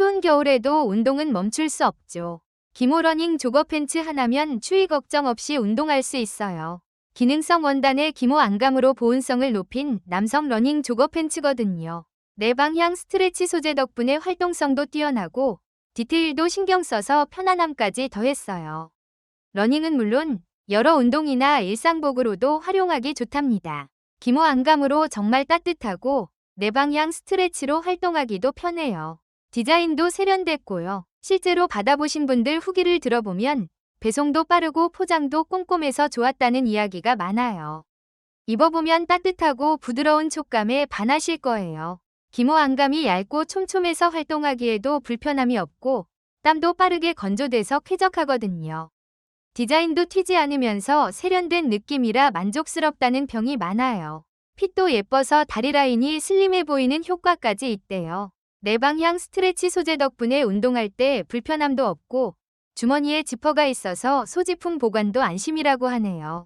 추운 겨울에도 운동은 멈출 수 없죠. 기모 러닝 조거 팬츠 하나면 추위 걱정 없이 운동할 수 있어요. 기능성 원단의 기모 안감으로 보온성을 높인 남성 러닝 조거 팬츠거든요. 내방향 스트레치 소재 덕분에 활동성도 뛰어나고 디테일도 신경 써서 편안함까지 더했어요. 러닝은 물론 여러 운동이나 일상복으로도 활용하기 좋답니다. 기모 안감으로 정말 따뜻하고 내방향 스트레치로 활동하기도 편해요. 디자인도 세련됐고요. 실제로 받아보신 분들 후기를 들어보면 배송도 빠르고 포장도 꼼꼼해서 좋았다는 이야기가 많아요. 입어보면 따뜻하고 부드러운 촉감에 반하실 거예요. 기모 안감이 얇고 촘촘해서 활동하기에도 불편함이 없고 땀도 빠르게 건조돼서 쾌적하거든요. 디자인도 튀지 않으면서 세련된 느낌이라 만족스럽다는 평이 많아요. 핏도 예뻐서 다리 라인이 슬림해 보이는 효과까지 있대요. 내방향 스트레치 소재 덕분에 운동할 때 불편함도 없고 주머니에 지퍼가 있어서 소지품 보관도 안심이라고 하네요.